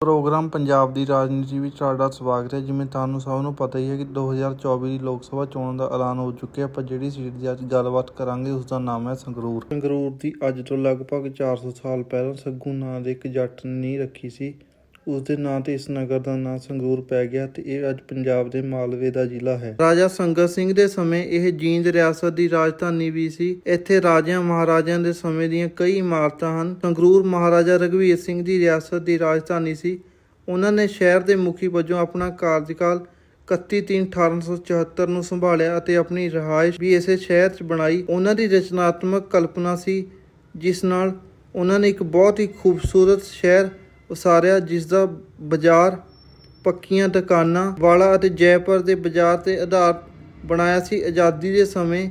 Programme Punjab ਦੀ ਰਾਜਨੀਤੀ ਵਿੱਚ ਤੁਹਾਡਾ ਸਵਾਗਤ ਹੈ। ਜਿਵੇਂ ਤੁਹਾਨੂੰ ਸਭ ਨੂੰ ਪਤਾ ਹੀ ਹੈ ਕਿ 2024 ਦੀ ਲੋਕ ਸਭਾ ਚੋਣਾਂ ਦਾ ਐਲਾਨ ਹੋ ਚੁੱਕਿਆ। ਆਪਾਂ ਜਿਹੜੀ ਸੀਟ ਦੀ ਅੱਜ ਗੱਲਬਾਤ ਕਰਾਂਗੇ, ਉਸ ਦਾ ਨਾਮ ਹੈ ਸੰਗਰੂਰ। ਸੰਗਰੂਰ ਦੀ ਅੱਜ ਤੋਂ ਲਗਭਗ 400 ਸਾਲ ਪਹਿਲਾਂ ਸੱਗੂ ਨਾਂ ਦੇ ਇੱਕ ਜੱਟ ਨੇ ਨੀਂਹ ਰੱਖੀ ਸੀ। ਉਸ ਦੇ ਨਾਂ ਤੇ ਇਸ ਨਗਰ ਦਾ ਨਾਂ ਸੰਗਰੂਰ ਪੈ ਗਿਆ ਤੇ ਇਹ ਅੱਜ ਪੰਜਾਬ ਦੇ ਮਾਲਵੇ ਦਾ ਜ਼ਿਲ੍ਹਾ ਹੈ। ਰਾਜਾ ਸੰਗਤ ਸਿੰਘ ਦੇ ਸਮੇਂ ਇਹ ਜੀਂਦ ਰਿਆਸਤ ਦੀ ਰਾਜਧਾਨੀ ਵੀ ਸੀ। ਇੱਥੇ ਰਾਜਿਆਂ ਮਹਾਰਾਜਿਆਂ ਦੇ ਸਮੇਂ ਦੀਆਂ ਕਈ ਇਮਾਰਤਾਂ ਹਨ। ਸੰਗਰੂਰ ਮਹਾਰਾਜਾ ਰਘਵੀਰ ਸਿੰਘ ਦੀ ਰਿਆਸਤ ਦੀ ਰਾਜਧਾਨੀ ਸੀ। ਉਹਨਾਂ ਨੇ ਸ਼ਹਿਰ ਦੇ ਮੁਖੀ ਵਜੋਂ ਆਪਣਾ ਕਾਰਜਕਾਲ 31/3/1874 ਨੂੰ ਸੰਭਾਲਿਆ ਅਤੇ ਆਪਣੀ ਰਿਹਾਇਸ਼ ਵੀ ਇਸੇ ਸ਼ਹਿਰ 'ਚ ਬਣਾਈ। ਉਹਨਾਂ ਦੀ ਰਚਨਾਤਮਕ ਕਲਪਨਾ ਸੀ, ਜਿਸ ਨਾਲ ਉਹਨਾਂ ਨੇ ਇੱਕ ਬਹੁਤ ਹੀ ਖੂਬਸੂਰਤ ਸ਼ਹਿਰ ਉਸਾਰਿਆ ਜਿਸ ਦਾ ਬਾਜ਼ਾਰ ਪੱਕੀਆਂ ਦੁਕਾਨਾਂ ਵਾਲਾ ਅਤੇ ਜੈਪੁਰ ਦੇ ਬਾਜ਼ਾਰ ਤੇ ਆਧਾਰ ਬਣਾਇਆ ਸੀ। ਆਜ਼ਾਦੀ ਦੇ ਸਮੇਂ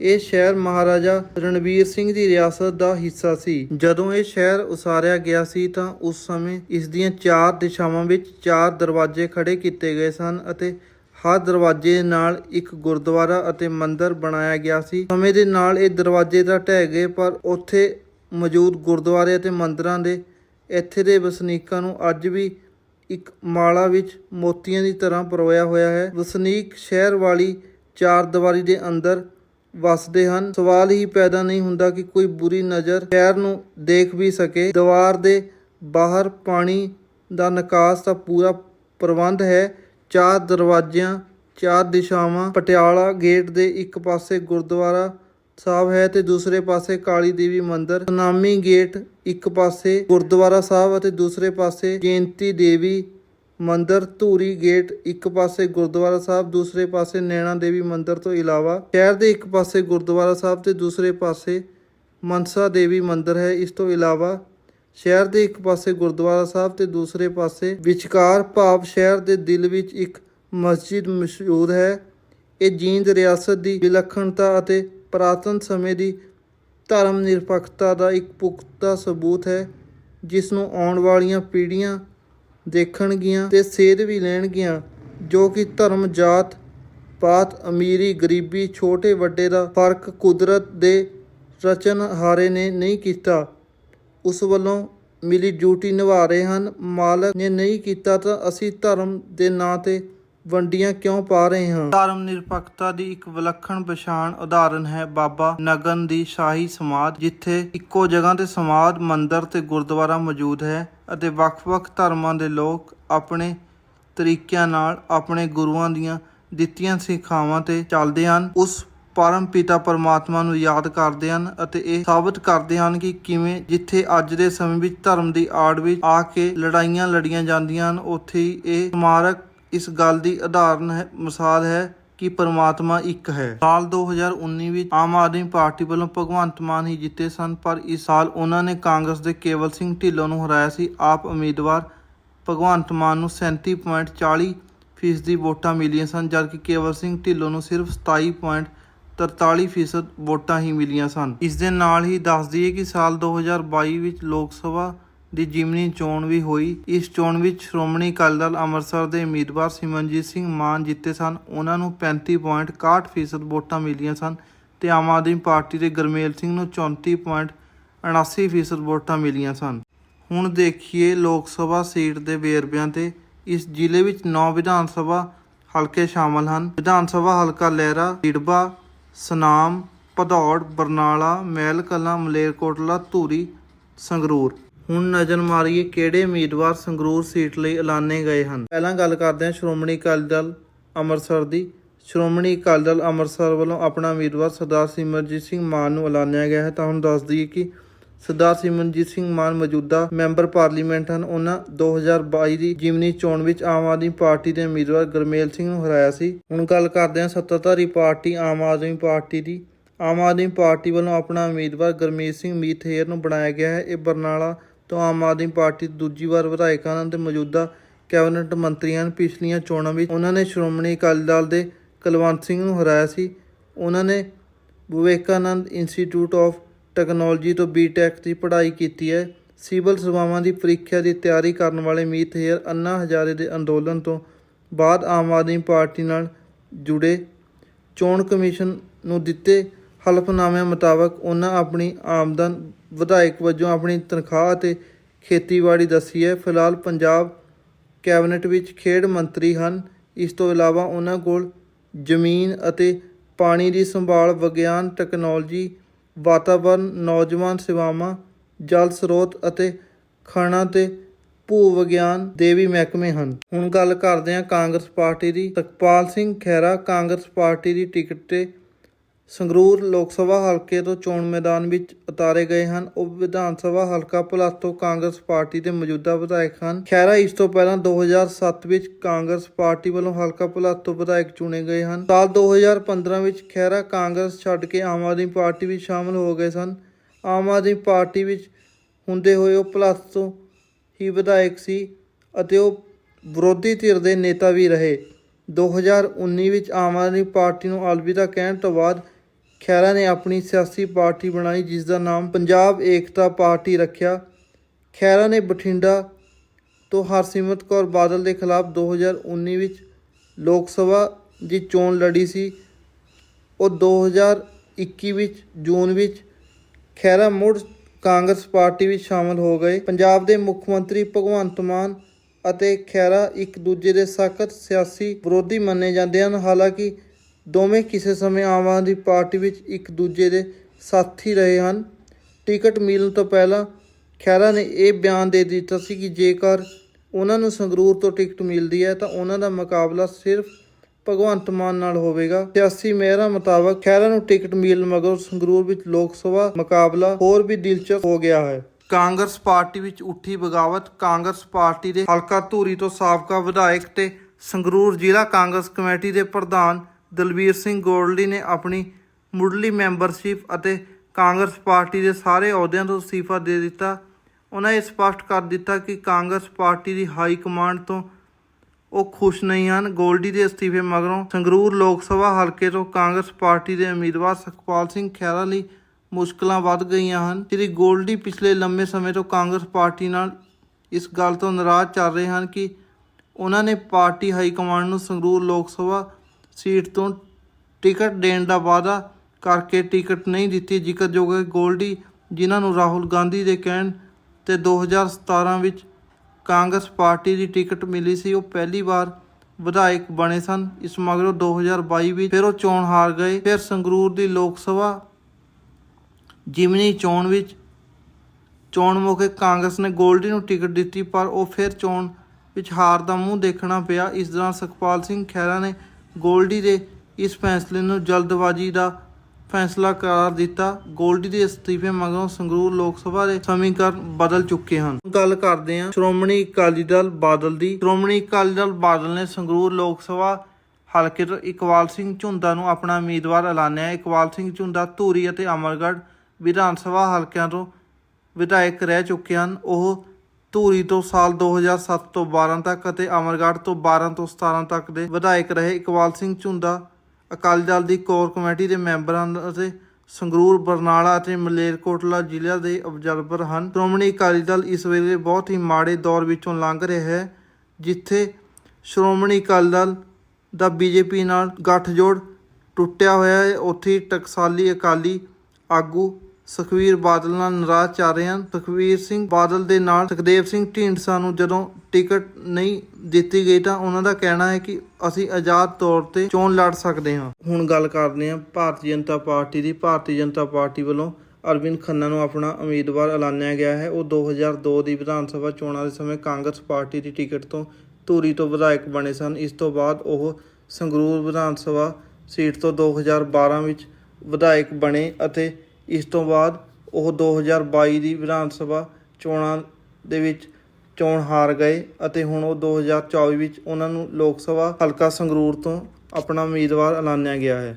ਇਹ ਸ਼ਹਿਰ ਮਹਾਰਾਜਾ ਰਣਵੀਰ ਸਿੰਘ ਦੀ ਰਿਆਸਤ ਦਾ ਹਿੱਸਾ ਸੀ। ਜਦੋਂ ਇਹ ਸ਼ਹਿਰ ਉਸਾਰਿਆ ਗਿਆ ਸੀ ਤਾਂ ਉਸ ਸਮੇਂ ਇਸ ਦੀਆਂ ਚਾਰ ਦਿਸ਼ਾਵਾਂ ਵਿੱਚ ਚਾਰ ਦਰਵਾਜ਼ੇ ਖੜੇ ਕੀਤੇ ਗਏ ਸਨ ਅਤੇ ਹਰ ਦਰਵਾਜ਼ੇ ਨਾਲ ਇੱਕ ਗੁਰਦੁਆਰਾ ਅਤੇ ਮੰਦਿਰ ਬਣਾਇਆ ਗਿਆ ਸੀ। ਸਮੇਂ ਦੇ ਨਾਲ ਇਹ ਦਰਵਾਜ਼ੇ ਤਾਂ ਢਹਿ ਗਏ, ਪਰ ਉੱਥੇ ਮੌਜੂਦ ਗੁਰਦੁਆਰੇ ਅਤੇ ਮੰਦਿਰਾਂ ਦੇ ਇੱਥੇ ਦੇ ਵਸਨੀਕਾਂ ਨੂੰ ਅੱਜ ਵੀ ਇੱਕ ਮਾਲਾ ਵਿੱਚ ਮੋਤੀਆਂ ਦੀ ਤਰ੍ਹਾਂ ਪਰੋਇਆ ਹੋਇਆ ਹੈ। ਵਸਨੀਕ ਸ਼ਹਿਰ ਵਾਲੀ ਚਾਰ ਦੀਵਾਰੀ ਦੇ ਅੰਦਰ ਵਸਦੇ ਹਨ। ਸਵਾਲ ਹੀ ਪੈਦਾ ਨਹੀਂ ਹੁੰਦਾ ਕਿ ਕੋਈ ਬੁਰੀ ਨਜ਼ਰ ਸ਼ਹਿਰ ਨੂੰ ਦੇਖ ਵੀ ਸਕੇ। ਦੀਵਾਰ ਦੇ ਬਾਹਰ ਪਾਣੀ ਦਾ ਨਿਕਾਸ ਦਾ ਪੂਰਾ ਪ੍ਰਬੰਧ ਹੈ। ਚਾਰ ਦਰਵਾਜ਼ਿਆਂ, ਚਾਰ ਦਿਸ਼ਾਵਾਂ, ਪਟਿਆਲਾ ਗੇਟ ਦੇ ਇੱਕ ਪਾਸੇ ਗੁਰਦੁਆਰਾ ਸਾਹਿਬ ਹੈ ਤੇ ਦੂਸਰੇ ਪਾਸੇ ਕਾਲੀ ਦੇਵੀ ਮੰਦਿਰ, ਸੁਨਾਮੀ ਗੇਟ ਇੱਕ ਪਾਸੇ, ਗੁਰਦੁਆਰਾ ਸਾਹਿਬ ਅਤੇ ਦੂਸਰੇ ਪਾਸੇ ਜੈਂਤੀ ਦੇਵੀ ਮੰਦਿਰ, ਧੂਰੀ ਗੇਟ ਇੱਕ ਪਾਸੇ ਗੁਰਦੁਆਰਾ ਸਾਹਿਬ, ਦੂਸਰੇ ਪਾਸੇ ਨੈਣਾ ਦੇਵੀ ਮੰਦਿਰ ਤੋਂ ਇਲਾਵਾ ਸ਼ਹਿਰ ਦੇ ਇੱਕ ਪਾਸੇ ਗੁਰਦੁਆਰਾ ਸਾਹਿਬ ਤੇ ਦੂਸਰੇ ਪਾਸੇ ਮਨਸਾ ਦੇਵੀ ਮੰਦਿਰ ਹੈ। ਇਸ ਤੋਂ ਇਲਾਵਾ ਸ਼ਹਿਰ ਦੇ ਇੱਕ ਪਾਸੇ ਗੁਰਦੁਆਰਾ ਸਾਹਿਬ ਤੇ ਦੂਸਰੇ ਪਾਸੇ ਵਿਚਕਾਰ ਭਾਵ ਸ਼ਹਿਰ ਦੇ ਦਿਲ ਵਿੱਚ ਇੱਕ ਮਸਜਿਦ ਮਸ਼ਹੂਰ ਹੈ। ਇਹ ਜੀਂਦ ਰਿਆਸਤ ਦੀ ਵਿਲੱਖਣਤਾ ਅਤੇ ਪੁਰਾਤਨ ਸਮੇਂ ਦੀ ਧਰਮ ਨਿਰਪੱਖਤਾ ਦਾ ਇੱਕ ਪੁਖਤਾ ਸਬੂਤ ਹੈ ਜਿਸ ਨੂੰ ਆਉਣ ਵਾਲੀਆਂ ਪੀੜ੍ਹੀਆਂ ਦੇਖਣਗੀਆਂ ਤੇ ਸੇਧ ਵੀ ਲੈਣਗੀਆਂ, ਜੋ ਕਿ ਧਰਮ, ਜਾਤ, ਪਾਤ, ਅਮੀਰੀ, ਗਰੀਬੀ, ਛੋਟੇ, ਵੱਡੇ ਦਾ ਫ਼ਰਕ ਕੁਦਰਤ ਦੇ ਰਚਨਹਾਰੇ ਨੇ ਨਹੀਂ ਕੀਤਾ। ਉਸ ਵੱਲੋਂ ਮਿਲੀ ਡਿਊਟੀ ਨਿਭਾ ਰਹੇ ਹਨ। ਮਾਲਕ ਨੇ ਨਹੀਂ ਕੀਤਾ ਤਾਂ ਅਸੀਂ ਧਰਮ ਦੇ ਨਾਂ ਤੇ ਵੰਡੀਆਂ ਕਿਉਂ ਪਾ ਰਹੇ ਹਾਂ? ਧਰਮ ਨਿਰਪੱਖਤਾ ਦੀ ਇੱਕ ਵਿਲੱਖਣ ਪਛਾਣ ਉਦਾਹਰਨ ਹੈ ਬਾਬਾ ਨਗਨ ਦੀ ਸ਼ਾਹੀ ਸਮਾਧ, ਜਿੱਥੇ ਇੱਕੋ ਜਗ੍ਹਾ ਤੇ ਸਮਾਧ, ਮੰਦਿਰ ਤੇ ਗੁਰਦੁਆਰਾ ਮੌਜੂਦ ਹੈ ਅਤੇ ਵੱਖ-ਵੱਖ ਧਰਮਾਂ ਦੇ ਲੋਕ ਆਪਣੇ ਤਰੀਕਿਆਂ ਨਾਲ ਆਪਣੇ ਗੁਰੂਆਂ ਦੀਆਂ ਦਿੱਤੀਆਂ ਸਿੱਖਿਆਵਾਂ ਤੇ ਚੱਲਦੇ ਹਨ। ਉਸ ਪਰਮ ਪਿਤਾ ਪਰਮਾਤਮਾ ਨੂੰ ਯਾਦ ਕਰਦੇ ਹਨ ਅਤੇ ਇਹ ਸਾਬਤ ਕਰਦੇ ਹਨ ਕਿ ਕਿਵੇਂ ਜਿੱਥੇ ਅੱਜ ਦੇ ਸਮੇਂ ਵਿੱਚ ਧਰਮ ਦੀ ਆੜ ਵਿੱਚ ਆ ਕੇ ਲੜਾਈਆਂ ਲੜੀਆਂ ਜਾਂਦੀਆਂ ਹਨ, ਉੱਥੇ ਇਹ ਸਮਾਰਕ ਇਸ ਗੱਲ ਦੀ ਉਦਾਹਰਨ ਹੈ, ਮਿਸਾਲ ਹੈ ਕਿ ਪਰਮਾਤਮਾ ਇੱਕ ਹੈ। ਸਾਲ 2019 ਵਿੱਚ ਆਮ ਆਦਮੀ ਪਾਰਟੀ ਵੱਲੋਂ ਭਗਵੰਤ ਮਾਨ ਹੀ ਜਿੱਤੇ ਸਨ, ਪਰ ਇਸ ਸਾਲ ਉਹਨਾਂ ਨੇ ਕਾਂਗਰਸ ਦੇ ਕੇਵਲ ਸਿੰਘ ਢਿੱਲੋਂ ਨੂੰ ਹਰਾਇਆ ਸੀ। ਆਪ ਉਮੀਦਵਾਰ ਭਗਵੰਤ ਮਾਨ ਨੂੰ 37.40 ਫੀਸਦੀ ਵੋਟਾਂ ਮਿਲੀਆਂ ਸਨ, ਜਦਕਿ ਕੇਵਲ ਸਿੰਘ ਢਿੱਲੋਂ ਨੂੰ ਸਿਰਫ 27.43 ਫੀਸਦ ਵੋਟਾਂ ਹੀ ਮਿਲੀਆਂ ਸਨ। ਇਸ ਦੇ ਨਾਲ ਹੀ ਦੱਸ ਦਈਏ ਕਿ ਸਾਲ 2022 ਵਿੱਚ ਲੋਕ ਸਭਾ ਦੀ ਜਿਮਨੀ ਚੋਣ ਵੀ ਹੋਈ। ਇਸ ਚੋਣ ਵਿੱਚ ਸ਼੍ਰੋਮਣੀ ਅਕਾਲੀ ਦਲ ਅੰਮ੍ਰਿਤਸਰ ਦੇ ਉਮੀਦਵਾਰ ਸਿਮਰਨਜੀਤ ਸਿੰਘ ਮਾਨ ਜਿੱਤੇ ਸਨ। ਉਹਨਾਂ ਨੂੰ 35.61 ਫੀਸਦ ਵੋਟਾਂ ਮਿਲੀਆਂ ਸਨ ਤੇ ਆਮ ਆਦਮੀ ਪਾਰਟੀ ਦੇ ਗਰਮੇਲ ਸਿੰਘ ਨੂੰ 34.79 ਫੀਸਦ ਵੋਟਾਂ ਮਿਲੀਆਂ ਸਨ। ਹੁਣ ਦੇਖੀਏ ਲੋਕ ਸਭਾ ਸੀਟ ਦੇ ਵੇਰਵਿਆਂ ਤੇ ਇਸ ਜ਼ਿਲ੍ਹੇ ਵਿੱਚ 9 ਵਿਧਾਨ ਸਭਾ ਹਲਕੇ ਸ਼ਾਮਲ ਹਨ। ਵਿਧਾਨ ਸਭਾ ਹਲਕਾ ਲਹਿਰਾ ਡਿੜਬਾ ਸਨਾਮ, ਭਦੌੜ, ਬਰਨਾਲਾ, ਮਹਿਲ, ਕਲਾਂ, ਮਲੇਰਕੋਟਲਾ, ਧੂਰੀ, ਸੰਗਰੂਰ। ਹੁਣ ਨਜ਼ਰ ਮਾਰੀਏ ਕਿਹੜੇ ਉਮੀਦਵਾਰ ਸੰਗਰੂਰ ਸੀਟ ਲਈ ਐਲਾਨੇ ਗਏ ਹਨ। ਪਹਿਲਾਂ ਗੱਲ ਕਰਦੇ ਹਾਂ ਸ਼੍ਰੋਮਣੀ ਅਕਾਲੀ ਦਲ ਅੰਮ੍ਰਿਤਸਰ ਦੀ। ਸ਼੍ਰੋਮਣੀ ਅਕਾਲੀ ਦਲ ਅੰਮ੍ਰਿਤਸਰ ਵੱਲੋਂ ਆਪਣਾ ਉਮੀਦਵਾਰ ਸਰਦਾਰ ਸਿਮਰਜੀਤ ਸਿੰਘ ਮਾਨ ਨੂੰ ਐਲਾਨਿਆ ਗਿਆ ਹੈ। ਤਾਂ ਹੁਣ ਦੱਸ ਦਈਏ ਕਿ ਸਰਦਾਰ ਸਿਮਰਨਜੀਤ ਸਿੰਘ ਮਾਨ ਮੌਜੂਦਾ ਮੈਂਬਰ ਪਾਰਲੀਮੈਂਟ ਹਨ। ਉਹਨਾਂ 2022 ਦੀ ਜਿਮਨੀ ਚੋਣ ਵਿੱਚ ਆਮ ਆਦਮੀ ਪਾਰਟੀ ਦੇ ਉਮੀਦਵਾਰ ਗਰਮੇਲ ਸਿੰਘ ਨੂੰ ਹਰਾਇਆ ਸੀ। ਹੁਣ ਗੱਲ ਕਰਦੇ ਹਾਂ ਸੱਤਾਧਾਰੀ ਪਾਰਟੀ ਆਮ ਆਦਮੀ ਪਾਰਟੀ ਦੀ। ਆਮ ਆਦਮੀ ਪਾਰਟੀ ਵੱਲੋਂ ਆਪਣਾ ਉਮੀਦਵਾਰ ਗਰਮੀਤ ਸਿੰਘ ਮੀਥੇਰ ਨੂੰ ਬਣਾਇਆ ਗਿਆ ਹੈ। ਇਹ ਬਰਨਾਲਾ ਤੋਂ ਆਮ ਆਦਮੀ ਪਾਰਟੀ ਦੀ ਦੂਜੀ ਵਾਰ ਵਿਧਾਇਕ ਹਨ ਤੇ ਮੌਜੂਦਾ ਕੈਬਨਿਟ ਮੰਤਰੀਆਂ ਹਨ ਪਿਛਲੀਆਂ ਚੋਣਾਂ ਵਿੱਚ ਉਹਨਾਂ ਨੇ ਸ਼੍ਰੋਮਣੀ ਅਕਾਲੀ ਦਲ ਦੇ ਕੁਲਵੰਤ ਸਿੰਘ ਨੂੰ ਹਰਾਇਆ ਸੀ। ਉਹਨਾਂ ਨੇ ਵਿਵੇਕਾਨੰਦ ਇੰਸਟੀਚਿਊਟ ਆਫ ਟੈਕਨੋਲੋਜੀ ਤੋਂ ਬੀਟੈਕ ਦੀ ਪੜ੍ਹਾਈ ਕੀਤੀ ਹੈ। ਸਿਵਲ ਸੇਵਾਵਾਂ ਦੀ ਪ੍ਰੀਖਿਆ ਦੀ ਤਿਆਰੀ ਕਰਨ ਵਾਲੇ ਮੀਤ ਹੇਅਰ ਅੰਨਾ ਹਜ਼ਾਰੇ ਦੇ ਅੰਦੋਲਨ ਤੋਂ ਬਾਅਦ ਆਮ ਆਦਮੀ ਪਾਰਟੀ ਨਾਲ ਜੁੜੇ ਚੋਣ ਕਮਿਸ਼ਨ ਨੂੰ ਦਿੱਤੇ ਹਲਫਨਾਮਿਆਂ ਮੁਤਾਬਕ ਉਹਨਾਂ ਆਪਣੀ ਆਮਦਨ ਵਿਧਾਇਕ ਵਜੋਂ ਆਪਣੀ ਤਨਖਾਹ ਅਤੇ ਖੇਤੀਬਾੜੀ ਦੱਸੀ ਹੈ। ਫਿਲਹਾਲ ਪੰਜਾਬ ਕੈਬਨਿਟ ਵਿੱਚ ਖੇਡ ਮੰਤਰੀ ਹਨ। ਇਸ ਤੋਂ ਇਲਾਵਾ ਉਹਨਾਂ ਕੋਲ ਜ਼ਮੀਨ ਅਤੇ ਪਾਣੀ ਦੀ ਸੰਭਾਲ, ਵਿਗਿਆਨ, ਟੈਕਨੋਲੋਜੀ ਵਾਤਾਵਰਣ ਨੌਜਵਾਨ ਸੇਵਾਵਾਂ, ਜਲ ਸਰੋਤ ਅਤੇ ਖਾਣਾ ਤੇ ਭੂ ਵਿਗਿਆਨ ਦੇ ਵੀ ਮਹਿਕਮੇ ਹਨ। ਹੁਣ ਗੱਲ ਕਰਦੇ ਹਾਂ ਕਾਂਗਰਸ ਪਾਰਟੀ ਦੀ। ਤਕਪਾਲ ਸਿੰਘ ਖਹਿਰਾ ਕਾਂਗਰਸ ਪਾਰਟੀ ਦੀ ਟਿਕਟ ਤੇ ਸੰਗਰੂਰ ਲੋਕ ਸਭਾ ਹਲਕੇ ਤੋਂ ਚੋਣ ਮੈਦਾਨ ਵਿੱਚ ਉਤਾਰੇ ਗਏ ਹਨ। ਉਹ ਵਿਧਾਨ ਸਭਾ ਹਲਕਾ ਭਲੱਥ ਤੋਂ ਕਾਂਗਰਸ ਪਾਰਟੀ ਦੇ ਮੌਜੂਦਾ ਵਿਧਾਇਕ ਹਨ। ਖਹਿਰਾ ਇਸ ਤੋਂ ਪਹਿਲਾਂ 2007 ਵਿੱਚ ਕਾਂਗਰਸ ਪਾਰਟੀ ਵੱਲੋਂ ਹਲਕਾ ਭਲੱਥ ਤੋਂ ਵਿਧਾਇਕ ਚੁਣੇ ਗਏ ਹਨ। ਸਾਲ 2015 ਵਿੱਚ ਖਹਿਰਾ ਕਾਂਗਰਸ ਛੱਡ ਕੇ ਆਮ ਆਦਮੀ ਪਾਰਟੀ ਵਿੱਚ ਸ਼ਾਮਲ ਹੋ ਗਏ ਸਨ। ਆਮ ਆਦਮੀ ਪਾਰਟੀ ਵਿੱਚ ਹੁੰਦੇ ਹੋਏ ਉਹ ਭਲੱਥ ਤੋਂ ਹੀ ਵਿਧਾਇਕ ਸੀ ਅਤੇ ਉਹ ਵਿਰੋਧੀ ਧਿਰ ਦੇ ਨੇਤਾ ਵੀ ਰਹੇ। 2019 ਵਿੱਚ ਆਮ ਆਦਮੀ ਪਾਰਟੀ ਨੂੰ ਅਲਵਿਦਾ ਕਹਿਣ ਤੋਂ ਬਾਅਦ ਖਹਿਰਾ ਨੇ ਆਪਣੀ ਸਿਆਸੀ ਪਾਰਟੀ ਬਣਾਈ ਜਿਸ ਦਾ ਨਾਮ ਪੰਜਾਬ ਏਕਤਾ ਪਾਰਟੀ ਰੱਖਿਆ। ਖਹਿਰਾ ਨੇ ਬਠਿੰਡਾ ਤੋਂ ਹਰਸਿਮਰਤ ਕੌਰ ਬਾਦਲ ਦੇ ਖਿਲਾਫ 2019 ਵਿੱਚ ਲੋਕ ਸਭਾ ਦੀ ਚੋਣ ਲੜੀ ਸੀ। ਉਹ 2021 ਵਿੱਚ, ਜੂਨ ਵਿੱਚ ਖਹਿਰਾ ਮੁੜ ਕਾਂਗਰਸ ਪਾਰਟੀ ਵਿੱਚ ਸ਼ਾਮਲ ਹੋ ਗਏ। ਪੰਜਾਬ ਦੇ ਮੁੱਖ ਮੰਤਰੀ ਭਗਵੰਤ ਮਾਨ ਅਤੇ ਖਹਿਰਾ ਇੱਕ ਦੂਜੇ ਦੇ ਸਖਤ ਸਿਆਸੀ ਵਿਰੋਧੀ ਮੰਨੇ ਜਾਂਦੇ ਹਨ। ਹਾਲਾਂਕਿ ਦੋਵੇਂ ਕਿਸੇ ਸਮੇਂ ਆਮ ਆਦਮੀ ਪਾਰਟੀ ਵਿੱਚ ਇੱਕ ਦੂਜੇ ਦੇ ਸਾਥੀ ਰਹੇ ਹਨ। ਟਿਕਟ ਮਿਲਣ ਤੋਂ ਪਹਿਲਾਂ ਖਹਿਰਾ ਨੇ ਇਹ ਬਿਆਨ ਦੇ ਦਿੱਤਾ ਸੀ ਕਿ ਜੇਕਰ ਉਹਨਾਂ ਨੂੰ ਸੰਗਰੂਰ ਤੋਂ ਟਿਕਟ ਮਿਲਦੀ ਹੈ ਤਾਂ ਉਹਨਾਂ ਦਾ ਮੁਕਾਬਲਾ ਸਿਰਫ ਭਗਵੰਤ ਮਾਨ ਨਾਲ ਹੋਵੇਗਾ। ਸਿਆਸੀ ਮਹਿਰਾਂ ਮੁਤਾਬਕ ਖਹਿਰਾ ਨੂੰ ਟਿਕਟ ਮਿਲਣ ਮਗਰੋਂ ਸੰਗਰੂਰ ਵਿੱਚ ਲੋਕ ਸਭਾ ਮੁਕਾਬਲਾ ਹੋਰ ਵੀ ਦਿਲਚਸਪ ਹੋ ਗਿਆ ਹੈ। ਕਾਂਗਰਸ ਪਾਰਟੀ ਵਿੱਚ ਉੱਠੀ ਬਗਾਵਤ ਕਾਂਗਰਸ ਪਾਰਟੀ ਦੇ ਹਲਕਾ ਧੂਰੀ ਤੋਂ ਸਾਬਕਾ ਵਿਧਾਇਕ ਤੇ ਸੰਗਰੂਰ ਜ਼ਿਲ੍ਹਾ ਕਾਂਗਰਸ ਕਮੇਟੀ ਦੇ ਪ੍ਰਧਾਨ ਦਲਬੀਰ ਸਿੰਘ ਗੋਲਡੀ ਨੇ ਆਪਣੀ ਮੁੱਢਲੀ ਮੈਂਬਰਸ਼ਿਪ ਅਤੇ ਕਾਂਗਰਸ ਪਾਰਟੀ ਦੇ ਸਾਰੇ ਅਹੁਦਿਆਂ ਤੋਂ ਅਸਤੀਫਾ ਦੇ ਦਿੱਤਾ। ਉਹਨਾਂ ਇਹ ਸਪਸ਼ਟ ਕਰ ਦਿੱਤਾ ਕਿ ਕਾਂਗਰਸ ਪਾਰਟੀ ਦੀ ਹਾਈ ਕਮਾਂਡ ਤੋਂ ਉਹ ਖੁਸ਼ ਨਹੀਂ ਹਨ। ਗੋਲਡੀ ਦੇ ਅਸਤੀਫੇ ਮਗਰੋਂ ਸੰਗਰੂਰ ਲੋਕ ਸਭਾ ਹਲਕੇ ਤੋਂ ਕਾਂਗਰਸ ਪਾਰਟੀ ਦੇ ਉਮੀਦਵਾਰ ਸੁਖਪਾਲ ਸਿੰਘ ਖਹਿਰਾ ਲਈ ਮੁਸ਼ਕਲਾਂ ਵੱਧ ਗਈਆਂ ਹਨ। ਸ੍ਰੀ ਗੋਲਡੀ ਪਿਛਲੇ ਲੰਮੇ ਸਮੇਂ ਤੋਂ ਕਾਂਗਰਸ ਪਾਰਟੀ ਨਾਲ ਇਸ ਗੱਲ ਤੋਂ ਨਾਰਾਜ਼ ਚੱਲ ਰਹੇ ਹਨ ਕਿ ਉਹਨਾਂ ਨੇ ਪਾਰਟੀ ਹਾਈ ਕਮਾਂਡ ਨੂੰ ਸੰਗਰੂਰ ਲੋਕ ਸਭਾ ਸੀਟ ਤੋਂ ਟਿਕਟ ਦੇਣ ਦਾ ਵਾਅਦਾ ਕਰਕੇ ਟਿਕਟ ਨਹੀਂ ਦਿੱਤੀ। ਜ਼ਿਕਰਯੋਗ ਹੈ, ਗੋਲਡੀ, ਜਿਨ੍ਹਾਂ ਨੂੰ ਰਾਹੁਲ ਗਾਂਧੀ ਦੇ ਕਹਿਣ ਤੇ 2017 ਵਿੱਚ ਕਾਂਗਰਸ ਪਾਰਟੀ ਦੀ ਟਿਕਟ ਮਿਲੀ ਸੀ, ਉਹ ਪਹਿਲੀ ਵਾਰ ਵਿਧਾਇਕ ਬਣੇ ਸਨ। ਇਸ ਮਗਰੋਂ 2022 ਵਿੱਚ ਫਿਰ ਉਹ ਚੋਣ ਹਾਰ ਗਏ। ਫਿਰ ਸੰਗਰੂਰ ਦੀ ਲੋਕ ਸਭਾ ਜਿਮਨੀ ਚੋਣ ਵਿੱਚ ਚੋਣ ਮੌਕੇ ਕਾਂਗਰਸ ਨੇ ਗੋਲਡੀ ਨੂੰ ਟਿਕਟ ਦਿੱਤੀ, ਪਰ ਉਹ ਫਿਰ ਚੋਣ ਵਿੱਚ ਹਾਰ ਦਾ ਮੂੰਹ ਦੇਖਣਾ ਪਿਆ। ਇਸ ਦੌਰਾਨ ਸੁਖਪਾਲ ਸਿੰਘ ਖਹਿਰਾ ਨੇ ਗੋਲਡੀ ਦੇ ਇਸ ਫੈਸਲੇ ਨੂੰ ਜਲਦਬਾਜ਼ੀ ਦਾ ਫੈਸਲਾ ਕਰਾਰ ਦਿੱਤਾ। ਗੋਲਡੀ ਦੇ ਅਸਤੀਫੇ ਮਗਰੋਂ ਸੰਗਰੂਰ ਲੋਕ ਸਭਾ ਦੇ ਸਮੀਕਰਨ ਬਦਲ ਚੁੱਕੇ ਹਨ। ਗੱਲ ਕਰਦੇ ਹਾਂ ਸ਼੍ਰੋਮਣੀ ਅਕਾਲੀ ਦਲ ਬਾਦਲ ਦੀ। ਸ਼੍ਰੋਮਣੀ ਅਕਾਲੀ ਦਲ ਬਾਦਲ ਨੇ ਸੰਗਰੂਰ ਲੋਕ ਸਭਾ ਹਲਕੇ ਤੋਂ ਇਕਬਾਲ ਸਿੰਘ ਝੁੰਦਾ ਨੂੰ ਆਪਣਾ ਉਮੀਦਵਾਰ ਐਲਾਨਿਆ। ਹੈ। ਇਕਬਾਲ ਸਿੰਘ ਝੁੰਦਾ ਧੂਰੀ ਅਤੇ ਅਮਰਗੜ੍ਹ ਵਿਧਾਨ ਸਭਾ ਹਲਕਿਆਂ ਤੋਂ ਵਿਧਾਇਕ ਰਹਿ ਚੁੱਕੇ ਹਨ। ਉਹ ਧੂਰੀ ਤੋਂ ਸਾਲ 2007 ਤੋਂ 12 ਤੱਕ ਅਤੇ ਅਮਰਗੜ੍ਹ ਤੋਂ 12 ਤੋਂ 17 ਤੱਕ ਦੇ ਵਿਧਾਇਕ ਰਹੇ ਇਕਬਾਲ ਸਿੰਘ ਝੁੰਦਾ ਅਕਾਲੀ ਦਲ ਦੀ ਕੋਰ ਕਮੇਟੀ ਦੇ ਮੈਂਬਰ ਹਨ ਅਤੇ ਸੰਗਰੂਰ, ਬਰਨਾਲਾ ਅਤੇ ਮਲੇਰਕੋਟਲਾ ਜ਼ਿਲ੍ਹਿਆਂ ਦੇ ਅਬਜ਼ਰਵਰ ਹਨ। ਸ਼੍ਰੋਮਣੀ ਅਕਾਲੀ ਦਲ ਇਸ ਵੇਲੇ ਬਹੁਤ ਹੀ ਮਾੜੇ ਦੌਰ ਵਿੱਚੋਂ ਲੰਘ ਰਿਹਾ ਹੈ, ਜਿੱਥੇ ਸ਼੍ਰੋਮਣੀ ਅਕਾਲੀ ਦਲ ਦਾ ਬੀਜੇਪੀ ਨਾਲ ਗੱਠਜੋੜ ਟੁੱਟਿਆ ਹੋਇਆ ਹੈ। ਉੱਥੇ ਟਕਸਾਲੀ ਅਕਾਲੀ ਆਗੂ ਸੁਖਵੀਰ ਬਾਦਲ ਨਾਲ ਨਾਰਾਜ਼ ਚੱਲ ਰਹੇ ਹਨ। ਸੁਖਵੀਰ ਸਿੰਘ ਬਾਦਲ ਦੇ ਨਾਲ ਸੁਖਦੇਵ ਸਿੰਘ ਢੀਂਡਸਾ ਨੂੰ ਜਦੋਂ ਟਿਕਟ ਨਹੀਂ ਦਿੱਤੀ ਗਈ ਤਾਂ ਉਹਨਾਂ ਦਾ ਕਹਿਣਾ ਹੈ ਕਿ ਅਸੀਂ ਆਜ਼ਾਦ ਤੌਰ ਤੇ ਚੋਣ ਲੜ ਸਕਦੇ ਹਾਂ। ਹੁਣ ਗੱਲ ਕਰਦੇ ਹਾਂ ਭਾਰਤੀ ਜਨਤਾ ਪਾਰਟੀ ਦੀ। ਭਾਰਤੀ ਜਨਤਾ ਪਾਰਟੀ ਵੱਲੋਂ ਅਰਵਿੰਦ ਖੰਨਾ ਨੂੰ ਆਪਣਾ ਉਮੀਦਵਾਰ ਐਲਾਨਿਆ ਗਿਆ ਹੈ। ਉਹ 2002 ਦੀ ਵਿਧਾਨ ਸਭਾ ਚੋਣਾਂ ਦੇ ਸਮੇਂ ਕਾਂਗਰਸ ਪਾਰਟੀ ਦੀ ਟਿਕਟ ਤੋਂ ਧੂਰੀ ਤੋਂ ਵਿਧਾਇਕ ਬਣੇ ਸਨ। ਇਸ ਤੋਂ ਬਾਅਦ ਉਹ ਸੰਗਰੂਰ ਵਿਧਾਨ ਸਭਾ ਸੀਟ ਤੋਂ 2012 ਵਿੱਚ ਵਿਧਾਇਕ ਬਣੇ ਅਤੇ ਇਸ ਤੋਂ ਬਾਅਦ ਉਹ 2022 ਦੀ ਵਿਧਾਨ ਸਭਾ ਚੋਣਾਂ ਦੇ ਵਿੱਚ ਚੋਣ ਹਾਰ ਗਏ ਅਤੇ ਹੁਣ ਉਹ 2024 ਵਿੱਚ ਉਹਨਾਂ ਨੂੰ ਲੋਕ ਸਭਾ ਹਲਕਾ ਸੰਗਰੂਰ ਤੋਂ ਆਪਣਾ ਉਮੀਦਵਾਰ ਐਲਾਨਿਆ ਗਿਆ ਹੈ।